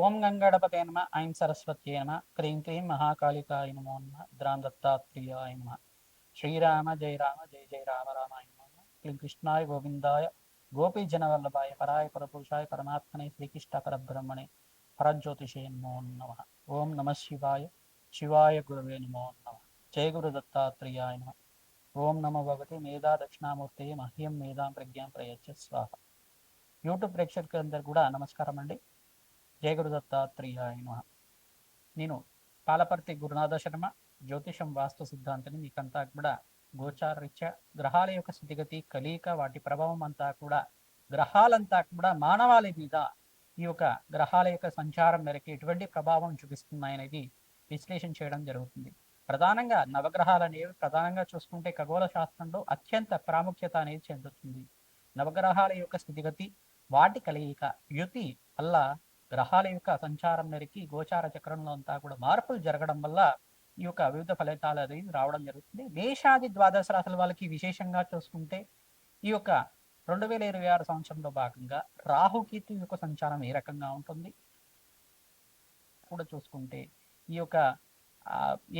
ఓం గంగడపతే నమ ఐం సరస్వత్యే నమ క్రీం క్రీం మహాకాళికాయ నమో నమ ద్రాం దత్తాత్రేయాయ నమ. శ్రీరామ జయ రామ జయ జయ రామ రామాయ నమ క్లీం కృష్ణాయ గోవిందాయ గోపీ జనవల్లభాయ పరాయ పరపురుషాయ పరమాత్మనే శ్రీకృష్ణ పరబ్రహ్మణే పరజ్యోతిషే నమో నమ. ఓం నమ శివాయ శివాయ గురవే నమో నమ. జయ గురు దత్తాత్రేయాయ నమ. ఓం నమ భగవతి మేధా దక్షిణామూర్తి మహ్యం మేధాం ప్రజ్ఞాం ప్రయచ్చ స్వాహ. యూట్యూబ్ ప్రేక్షకులందరూ కూడా నమస్కారం అండి జయ గురు దత్తాత్రేయాయ నమ. నేను పాలపర్తి గురునాథ శర్మ జ్యోతిషం వాస్తు సిద్ధాంతిని మీకంతా కూడా గోచారరీత్యా గ్రహాల యొక్క స్థితిగతి కలియక వాటి ప్రభావం అంతా కూడా గ్రహాలంతా కూడా మానవాళి మీద ఈ యొక్క గ్రహాల యొక్క సంచారం మేరకు ఎటువంటి ప్రభావం చూపిస్తున్నాయనేది విశ్లేషణ చేయడం జరుగుతుంది. ప్రధానంగా నవగ్రహాలు అనేవి ప్రధానంగా చూసుకుంటే ఖగోళ శాస్త్రంలో అత్యంత ప్రాముఖ్యత అనేది చెందుతుంది. నవగ్రహాల యొక్క స్థితిగతి వాటి కలయిక యుతి అల్లా గ్రహాల యొక్క సంచారం మేరకి గోచార చక్రంలో అంతా కూడా మార్పులు జరగడం వల్ల ఈ యొక్క వివిధ ఫలితాలు అనేది రావడం జరుగుతుంది. మేషాది ద్వాదశ రాశుల వాళ్ళకి విశేషంగా చూసుకుంటే ఈ యొక్క రెండు వేల ఇరవై ఆరు సంవత్సరంలో భాగంగా రాహుకేతు యొక్క సంచారం ఏ రకంగా ఉంటుంది? కూడా చూసుకుంటే ఈ యొక్క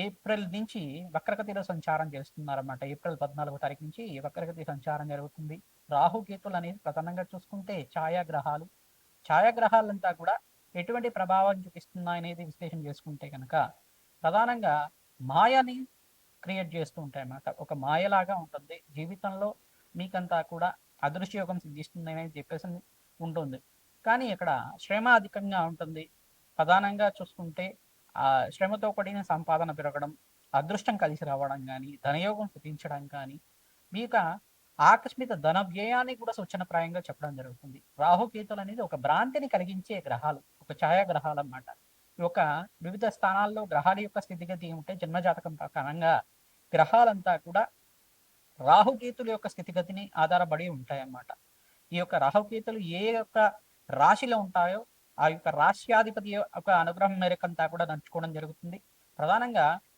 ఏప్రిల్ నుంచి వక్రగతిలో సంచారం చేస్తున్నారన్నమాట. ఏప్రిల్ పద్నాలుగో తారీఖు నుంచి వక్రగతి సంచారం జరుగుతుంది. రాహుకేతులు అనేది ప్రధానంగా చూసుకుంటే ఛాయాగ్రహాలు ఛాయాగ్రహాలంతా కూడా ఎటువంటి ప్రభావం చూపిస్తున్నాయనేది విశ్లేషణ చేసుకుంటే కనుక ప్రధానంగా మాయని క్రియేట్ చేస్తూ ఉంటాయి అన్నమాట. ఒక మాయలాగా ఉంటుంది. జీవితంలో మీకంతా కూడా అదృశ్యయోగం సిద్ధిస్తుంది అనేది చెప్పేసి ఉంటుంది. కానీ ఇక్కడ శ్రమ అధికంగా ఉంటుంది. ప్రధానంగా చూసుకుంటే ఆ శ్రమతో కూడిన సంపాదన పెరగడం అదృష్టం కలిసి రావడం కానీ ధనయోగం సిద్ధించడం కానీ మీక ఆకస్మిక ధన వ్యయాన్ని కూడా సూచనప్రాయంగా చెప్పడం జరుగుతుంది. రాహుకేతులు అనేది ఒక భ్రాంతిని కలిగించే గ్రహాలు ఒక ఛాయాగ్రహాలు అన్నమాట ఒక వివిధ స్థానాల్లో గ్రహాల యొక్క స్థితిగతి ఏమిటంటే జన్మజాతకం ప్రకారంగా గ్రహాలంతా కూడా రాహుకేతుల యొక్క స్థితిగతిని ఆధారపడి ఉంటాయన్నమాట. ఈ యొక్క రాహుకేతులు ఏ యొక్క రాశిలో ఉంటాయో ఆ యొక్క రాశ్యాధిపతి యొక్క అనుగ్రహం మేరకంతా కూడా నడుచుకోవడం జరుగుతుంది. ప్రధానంగా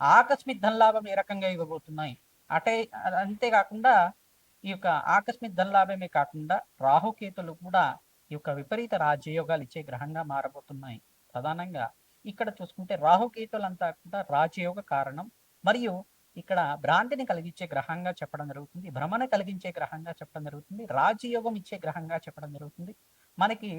ఆకస్మిక ధనలాభం ఏ రకంగా ఇవ్వబోతున్నాయి? అటే అంతేకాకుండా ఈ యొక్క ఆకస్మిక ధనలాభమే కాకుండా రాహుకేతులు కూడా ఈ యొక్క విపరీత రాజయోగాలు ఇచ్చే గ్రహంగా మారబోతున్నాయి. ప్రధానంగా ఇక్కడ చూసుకుంటే రాహుకేతులంతా కూడా రాజయోగ కారణం. మరియు ఇక్కడ భ్రాంతిని కలిగించే గ్రహంగా చెప్పడం జరుగుతుంది. భ్రమణ కలిగించే గ్రహంగా చెప్పడం జరుగుతుంది. రాజయోగం ఇచ్చే గ్రహంగా చెప్పడం జరుగుతుంది. మనకి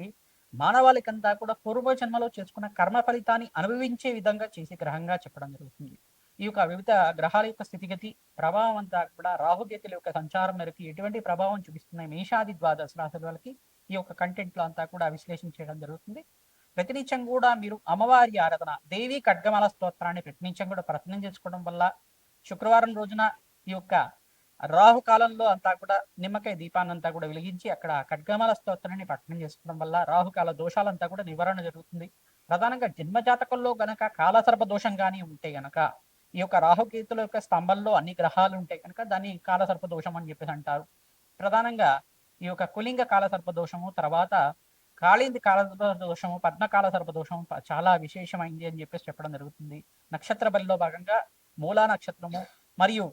మానవాళికంతా కూడా పూర్వ జన్మలో చేసుకున్న కర్మ ఫలితాన్ని అనుభవించే విధంగా చేసే గ్రహంగా చెప్పడం జరుగుతుంది. ఈ యొక్క వివిధ గ్రహాల యొక్క స్థితిగతి ప్రభావం అంతా కూడా రాహుగేతుల యొక్క సంచారం మేరకు ఎటువంటి ప్రభావం చూపిస్తున్నాయి? మేషాది ద్వాదశ రాశుల వాళ్ళకి ఈ యొక్క కంటెంట్లో అంతా కూడా విశ్లేషణ చేయడం జరుగుతుంది. ప్రతినిత్యం కూడా మీరు అమ్మవారి ఆరాధన దేవి ఖడ్గమాల స్తోత్రాన్ని ప్రతినిత్యం కూడా ప్రయత్నం చేసుకోవడం వల్ల శుక్రవారం రోజున ఈ యొక్క రాహు కాలంలో అంతా కూడా నిమ్మకాయ దీపాన్ని అంతా కూడా వెలిగించి అక్కడ ఖడ్గమాల స్తోత్రాన్ని పఠనం చేసుకోవడం వల్ల రాహుకాల దోషాలంతా కూడా నివారణ జరుగుతుంది. ప్రధానంగా జన్మజాతకంలో గనక కాలసర్ప దోషం కానీ ఉంటే గనక ఈ యొక్క రాహుకేతుల యొక్క స్తంభంలో అన్ని గ్రహాలు ఉంటాయి కనుక దాన్ని కాలసర్ప దోషం అని చెప్పేసి అంటారు. ప్రధానంగా ఈ యొక్క కులింగ కాలసర్ప దోషము తర్వాత కాళింది కాలసర్ప దోషము పద్మకాల సర్ప దోషము చాలా విశేషమైంది అని చెప్పేసి చెప్పడం జరుగుతుంది. నక్షత్ర బలిలో భాగంగా మూలా నక్షత్రము మరియు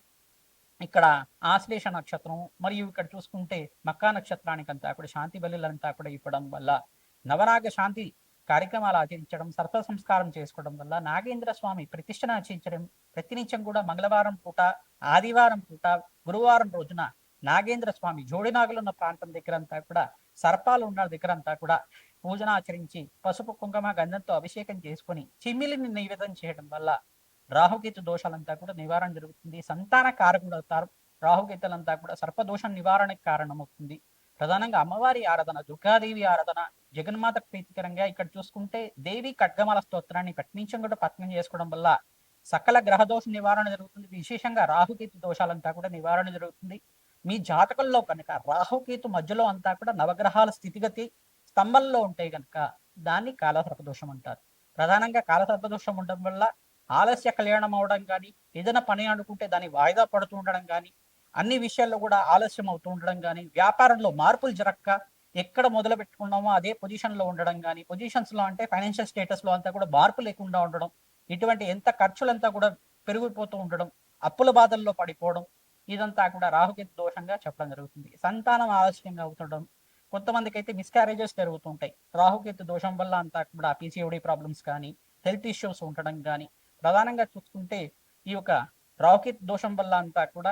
ఇక్కడ ఆశ్లేష నక్షత్రము మరియు ఇక్కడ చూసుకుంటే మక్కా నక్షత్రానికంతా కూడా శాంతి బలిలంతా కూడా ఇవ్వడం వల్ల నవనాగ శాంతి కార్యక్రమాలు ఆచరించడం సర్ప సంస్కారం చేసుకోవడం వల్ల నాగేంద్ర స్వామి ప్రతిష్టను ఆచరించడం ప్రతినిత్యం కూడా మంగళవారం పూట ఆదివారం పూట గురువారం రోజున నాగేంద్ర స్వామి జోడినాగులు ఉన్న ప్రాంతం దగ్గర అంతా కూడా సర్పాలు ఉన్న దగ్గర అంతా కూడా పూజన ఆచరించి పసుపు కుంకుమ గంధంతో అభిషేకం చేసుకొని చిమ్మిలిని నివేదన చేయడం వల్ల రాహుకేతు దోషాలంతా కూడా నివారణ జరుగుతుంది. సంతాన కారకుడు అవుతారు. రాహుకేతులంతా కూడా సర్పదోషం నివారణకు కారణమవుతుంది. ప్రధానంగా అమ్మవారి ఆరాధన దుర్గాదేవి ఆరాధన జగన్మాత ప్రీతికరంగా ఇక్కడ చూసుకుంటే దేవి ఖడ్గమాల స్తోత్రాన్ని పట్నించం కూడా పత్నం చేసుకోవడం వల్ల సకల గ్రహ దోష నివారణ జరుగుతుంది. విశేషంగా రాహుకేతు దోషాలంతా కూడా నివారణ జరుగుతుంది. మీ జాతకంలో కనుక రాహుకేతు మధ్యలో అంతా కూడా నవగ్రహాల స్థితిగతి స్తంభంలో ఉంటాయి కనుక దాన్ని కాలసర్పదోషం అంటారు. ప్రధానంగా కాలసర్పదోషం ఉండడం వల్ల ఆలస్య కళ్యాణం అవడం కానీ ఏదైనా పని అనుకుంటే దాన్ని వాయిదా పడుతూ ఉండడం కానీ అన్ని విషయాల్లో కూడా ఆలస్యం అవుతూ ఉండడం కానీ వ్యాపారంలో మార్పులు జరగక ఎక్కడ మొదలు పెట్టుకున్నామో అదే పొజిషన్లో ఉండడం కానీ పొజిషన్స్లో అంటే ఫైనాన్షియల్ స్టేటస్లో అంతా కూడా మార్పు లేకుండా ఉండడం ఇటువంటి ఎంత ఖర్చులంతా కూడా పెరిగిపోతూ ఉండడం అప్పుల బాధల్లో పడిపోవడం ఇదంతా కూడా రాహుకేతు దోషంగా చెప్పడం జరుగుతుంది. సంతానం ఆలస్యంగా అవుతుండడం కొంతమందికి అయితే మిస్క్యారేజెస్ జరుగుతుంటాయి రాహుకేతు దోషం వల్ల అంతా కూడా పీసీఓడి ప్రాబ్లమ్స్ కానీ హెల్త్ ఇష్యూస్ ఉండడం కానీ ప్రధానంగా చూసుకుంటే ఈ యొక్క రాహుకేతు దోషం వల్ల అంతా కూడా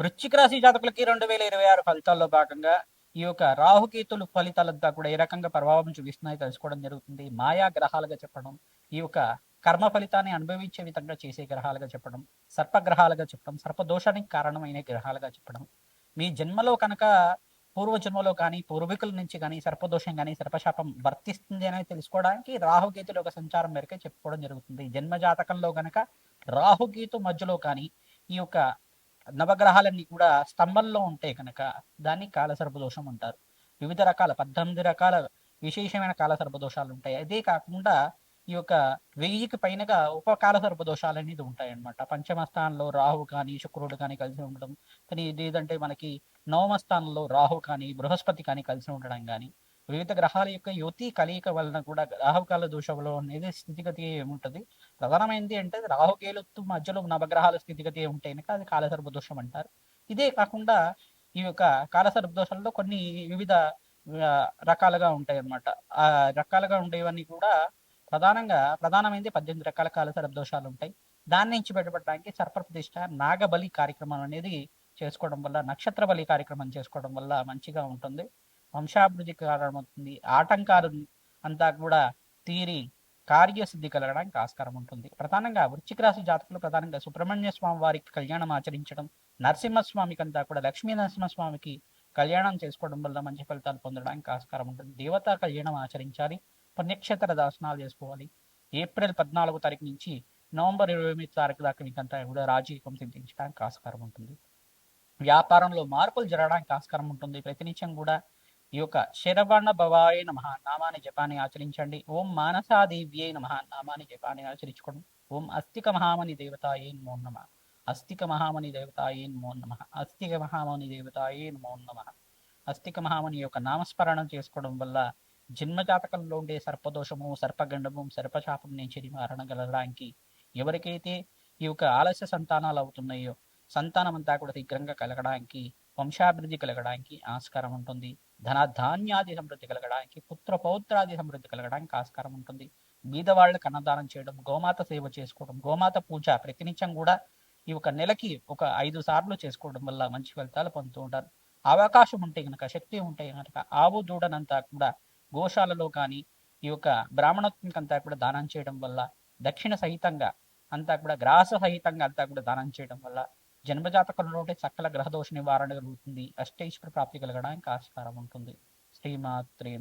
వృశ్చిక రాశి జాతకులకి రెండు వేల ఇరవై ఆరు ఫలితాల్లో భాగంగా ఈ యొక్క రాహుకేతులు ఫలితాలంతా కూడా ఏ రకంగా ప్రభావం చూపిస్తున్నాయో తెలుసుకోవడం జరుగుతుంది. మాయా గ్రహాలుగా చెప్పడం ఈ యొక్క కర్మ ఫలితాన్ని అనుభవించే విధంగా చేసే గ్రహాలుగా చెప్పడం సర్పగ్రహాలుగా చెప్పడం సర్పదోషానికి కారణమైన గ్రహాలుగా చెప్పడం. మీ జన్మలో కనుక పూర్వజన్మలో కానీ పూర్వీకుల నుంచి కానీ సర్పదోషం కానీ సర్పశాపం వర్తిస్తుంది అనేది తెలుసుకోవడానికి రాహుకేతుల యొక్క సంచారం మేరకే చెప్పుకోవడం జరుగుతుంది. జన్మ జాతకంలో కనుక రాహుకేతు మధ్యలో కానీ ఈ యొక్క నవగ్రహాలన్నీ కూడా స్తంభంలో ఉంటే కనుక దాన్ని కాలసర్పదోషం అంటారు. వివిధ రకాల పద్దెనిమిది రకాల విశేషమైన కాలసర్పదోషాలు ఉంటాయి. అదే కాకుండా ఈ యొక్క వెయ్యికి పైనగా ఉపకాల సర్పదోషాలు అనేది ఉంటాయన్నమాట. పంచమ స్థానంలో రాహు కానీ శుక్రుడు కానీ కలిసి ఉండడం కానీ లేదంటే మనకి నవమ స్థానంలో రాహు కానీ బృహస్పతి కానీ కలిసి ఉండడం కానీ వివిధ గ్రహాల యొక్క యుతి కలయిక వలన కూడా రాహుకాల దోషంలో అనేది స్థితిగతి ఏముంటుంది? ప్రధానమైనది అంటే రాహుకేలుత్తు మధ్యలో నవగ్రహాల స్థితిగతి ఉంటే కనుక అది కాలసర్ప దోషం అంటారు. ఇదే కాకుండా ఈ యొక్క కాలసర్ప దోషంలో కొన్ని వివిధ రకాలుగా ఉంటాయి అన్నమాట ఆ రకాలుగా ఉండేవన్నీ కూడా ప్రధానంగా ప్రధానమైనది పద్దెనిమిది రకాల కాలసర్ప దోషాలు ఉంటాయి. దాని నుంచి బయటపడడానికి సర్పప్రతిష్ట నాగబలి కార్యక్రమం అనేది చేసుకోవడం వల్ల నక్షత్ర బలి కార్యక్రమం చేసుకోవడం వల్ల మంచిగా ఉంటుంది. వంశాభివృద్ధి కారణమవుతుంది. ఆటంకాలు అంతా కూడా తీరి కార్యసిద్ధి కలగడానికి ఆస్కారం ఉంటుంది. ప్రధానంగా వృశ్చిక రాశి జాతకులు ప్రధానంగా సుబ్రహ్మణ్య స్వామి వారికి కళ్యాణం ఆచరించడం నరసింహస్వామికి అంతా కూడా లక్ష్మీ నరసింహస్వామికి కళ్యాణం చేసుకోవడం వల్ల మంచి ఫలితాలు పొందడానికి ఆస్కారం ఉంటుంది. దేవతా కళ్యాణం ఆచరించాలి పుణ్యక్షేత్ర దర్శనాలు చేసుకోవాలి. ఏప్రిల్ పద్నాలుగో తారీఖు నుంచి నవంబర్ ఇరవై ఎనిమిది తారీఖు దాకా మీకంతా కూడా రాజీకం సిద్ధించడానికి ఆస్కారం ఉంటుంది. వ్యాపారంలో మార్పులు జరగడానికి ఆస్కారం ఉంటుంది. ప్రతినిత్యం కూడా ఈ యొక్క శరవణ భవాయ నమ. నామాన్ని జపాన్ని ఆచరించండి. ఓం మానసాదేవ్యే నమ. నామాన్ని జపాన్ని ఆచరించుకోండి. ఓం అస్తిక మహామణి దేవతాయే నమో నమ. అస్తిక మహామణి దేవతాయే నమో నమ. అస్తిక మహామణి దేవతాయే నమో నమ. అస్తిక మహామణి యొక్క నామస్మరణం చేసుకోవడం వల్ల జన్మజాతకంలో ఉండే సర్పదోషము సర్పగండము సర్పశాపం నుంచి నివారణ కలగడానికి ఎవరికైతే ఈ యొక్క ఆలస్య సంతానాలు అవుతున్నాయో సంతానం అంతా కూడా శీఘ్రంగా కలగడానికి వంశాభివృద్ధి కలగడానికి ఆస్కారం ఉంటుంది. ధన ధాన్యాది సమృద్ధి కలగడానికి పుత్ర పౌత్రాది సమృద్ధి కలగడానికి ఆస్కారం ఉంటుంది. బీదవాళ్ళకి అన్నదానం చేయడం గోమాత సేవ చేసుకోవడం గోమాత పూజ ప్రతినిత్యం కూడా ఈ ఒక నెలకి ఒక ఐదు సార్లు చేసుకోవడం వల్ల మంచి ఫలితాలు పొందుతూ ఉంటారు. అవకాశం ఉంటే కనుక శక్తి ఉంటే కనుక ఆవు దూడనంతా కూడా గోశాలలో కానీ ఈ యొక్క బ్రాహ్మణత్వంకంతా కూడా దానం చేయడం వల్ల దక్షిణ సహితంగా అంతా కూడా గ్రాస సహితంగా అంతా కూడా దానం చేయడం వల్ల జన్మజాతకంలో సకల గ్రహదోష నివారణ కలుగుతుంది అష్టైశ్వర ప్రాప్తి కలగడానికి ఆస్కారం ఉంటుంది. శ్రీమాత్రే